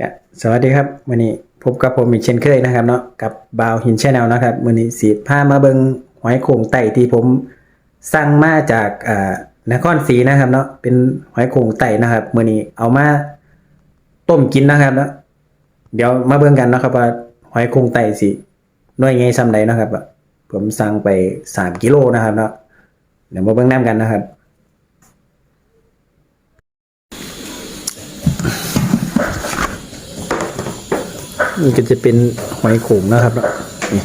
ก็สวัสดีครับวันนี้พบกับผมอีกเช่นเคยนะครับเนาะกับบาวหินชาแนลนะครับวันนี้สีผ้ามาเบิงหอยโข่งไต่ที่ผมสั่งมาจากอ่านครศรีนะครับเนาะเป็นหอยโข่งไต่นะครับวันนี้เอามาต้มกินนะครับเนาะเดี๋ยวมาเบิ่งกันนะครับว่าหอยโข่งไต่สิหน่วยไงซ้ำใดนะครับผมสั่งไปสามกิโลนะครับเนาะเดี๋ยวมาเบิ่งน้ำกันนะครับ นี่ก็จะเป็นหอยโขงนะครับเนาะนี่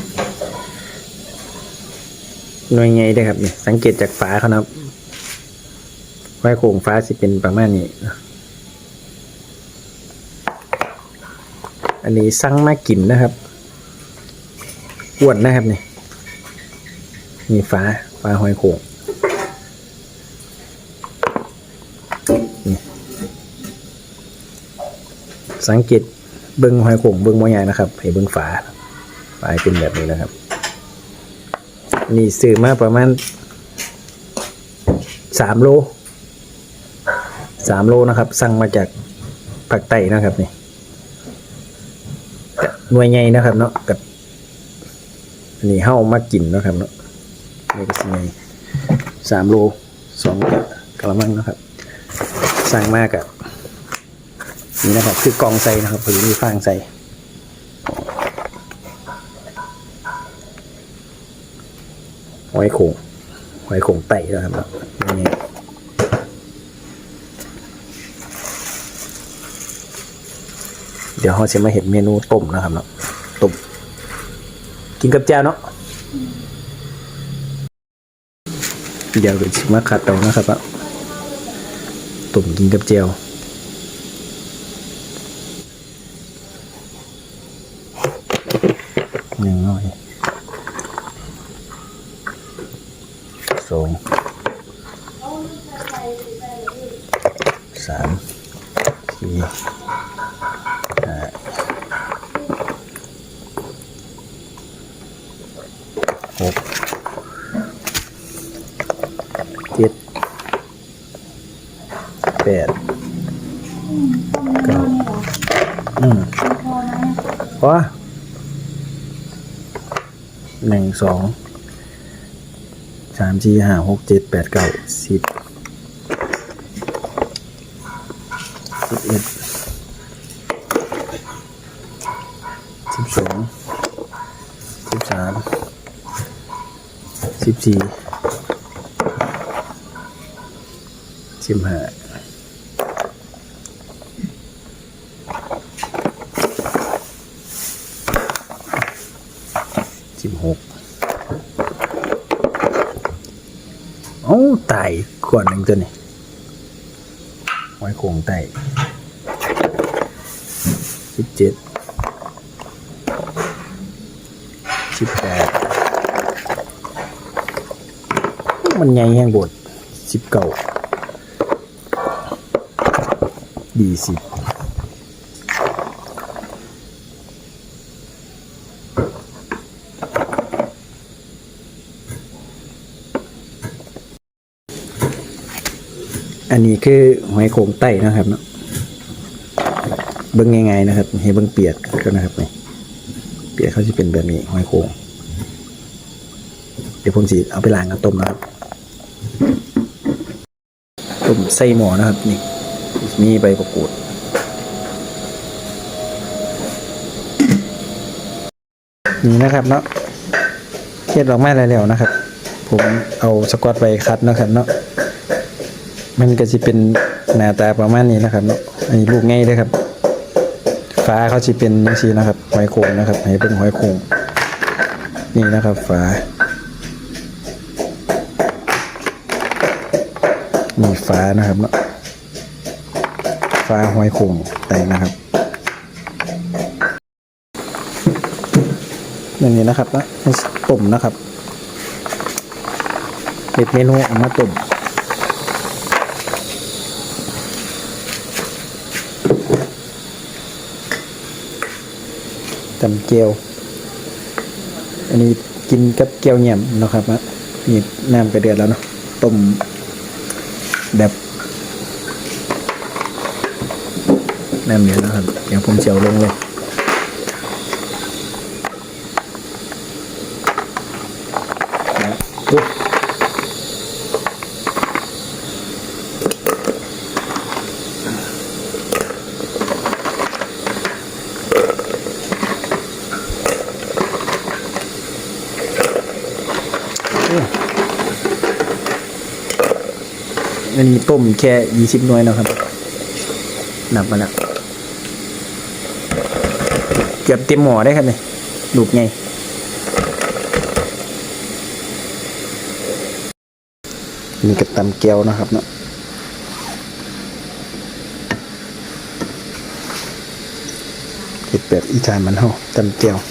หน่วยไงได้ครับนี่สังเกตจากฝาเขานะครับหอยโขงฟ้าสิเป็นประมาณนี้อันนี้สั่งมากินนะครับอ้วนนะครับนี่นี่ฟ้าฟ้าหอยโขงนี่สังเกต เบิ้งหอยโข่งเบิ้งมอใหญ่นะครับให้เบิ้งฝาฝาเป็นแบบนี้นะครับ นี่ซื้อมาประมาณสามโลสามโลนะครับ สั่งมาจากผักไต่นะครับนี่หน่วยใหญ่นะครับ เนาะกับนนี้เฮ้ามากินนะครับเนาะนี่ก็สิไงสามโลสองกะกระมังนะครับ สั่งมากอะ นี่นะครับคือกองใส่นะครับหรือมีฟางใส่หอยโขงหอยโขงไต่นะครับนี่เดี๋ยวเราจะมาเห็นเมนูต้มนะครับเนาะต้มกินกับแจ่วเนาะเดี๋ยวเราจะมาขัดเอานะครับว่าต้มกินกับแจ่ว หนึ่งหน่อยสอง สามสี่ห้าหกเจ็ดแปดเก้าอืมพอหนึ่งสองสามสี่ห้าหกเจ็ดแปดเก้าสิบสิบเอ็ด สิบสองสิบสามสิบสี่สิบห้าสิบหกโอ้ไต่ขวดหนึ่งตัวนี่หอยโข่งไต่ สิบเจ็ดสิบแปดมันใหญ่แห้งบดสิบเก้าดีสิบอันนี้คือหอยโขงไต่นะครับเนาะ เบิ้งง่ายๆนะครับให้เบิ้งเปียกก็นะครับนี่เปียกเขาจะเป็นแบบนี้หอยโขงเดี๋ยวผมสิเอาไปล้างกับต้มนะครับต้มใส่หม้อนะครับนี่มีใบประกูดนี่นะครับเนาะเทียดออกมาแล้วนะครับ ผมเอาสกอตไว้คัดนะครับเนาะมันก็จะเป็นหน้าตาประมาณนี้นะครับเนาะอันนี้ลูกง่ายเลยครับ ฟ้าเขาจะเป็นยังซีนะครับหอยโขงนะครับให้เป็นหอยโขงนี่นะครับฟ้านี่ฟ้านะครับเนาะฟ้าหอยโขงแต่งนะครับอย่างนี้นะครับนะต้มนะครับเด็ดเมนูเอามาต้ม จำเกียว อันนี้กินกับเกียวเหยี่ยมนะครับนะนี่น้ำกระเดือดแล้วเนาะต้มแบบน้ำเดือดแล้วครับเดี๋ยวผมเจียวลงเลยนะปุ๊บ อันนี้ต้มแค่ยี่สิบหน่วยนะครับนับมาแล้วเกือบเต็มหม้อได้ครับเนี่ยลูกไงนี่ก็ตำแก้วนะครับเนาะเห็ดแบบอีสานมันเฮาตำแก้วเ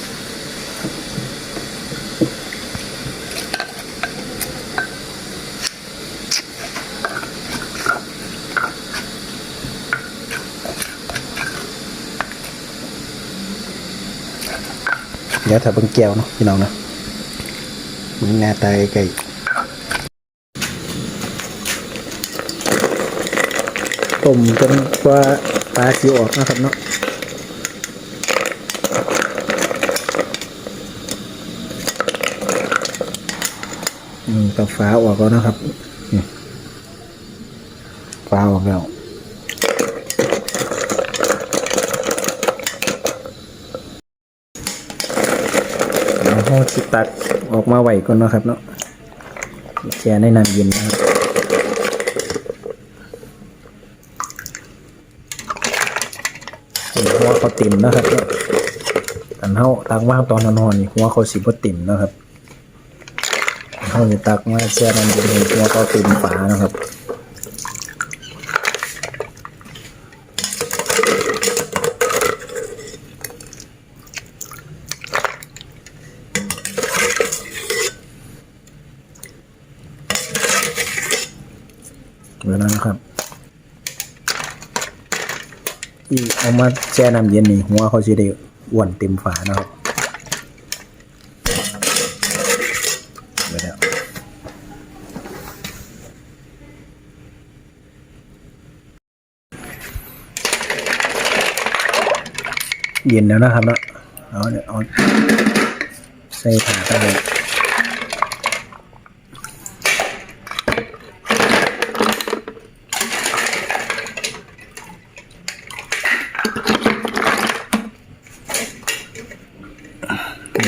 ดี๋ยวถ้าเบิ่งแก้วเนาะพี่น้องเนาะมึงหน้าตาไก่ต้มจนกว่าปลาสิออกนะครับเนาะอืมตักฟ้าออกแล้วนะครับฟ้าออกแล้ว แล้วห้องสิตักออกมาไหวก่อนเนาะครับเนาะแช่ในน้ำเย็นนะครับเห็นหัวเขาติ่มนะครับเนาะอันเฮาตักว่างตอนนอนๆนี่หัวเขาสิบ่ติ่มนะครับเฮาสิตักมาแช่น้ำเย็นห้หัวเขาติ่มฝานะครับ เดี๋ยวนะครับ อีเอามาแช่น้ำเย็นนี่หัวเขาสิได้อ้วนเต็มฝานะครับเยวแล้วเย็นแล้วนะครับเนาะเอาเนี่ยเอาใส่ถาดไป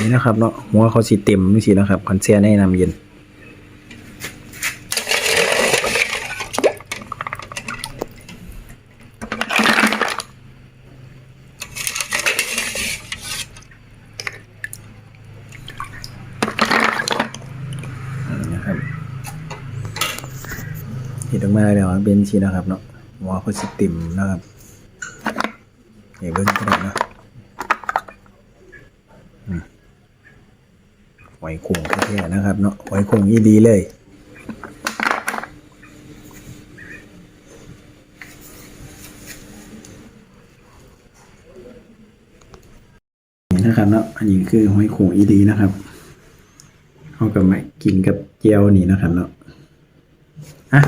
นี่นะครับเนาะหัวเขาสีเต็มนี่สินะครับคอนเซียในน้ำเย็นนะครับเห็นออกมาแล้วอะเป็นสีนะครับเนาะหัวเขาสีเต็มนะครับเห็นเบิ้งก็ได้นะ หอยคงแท้ๆนะครับเนาะหอยคงยี่ดีเลยนะครับเนาะอันนี้คือหอยโขงอีดีนะครับเอากับมากินกับเจียวนี่นะครับเนาะอะ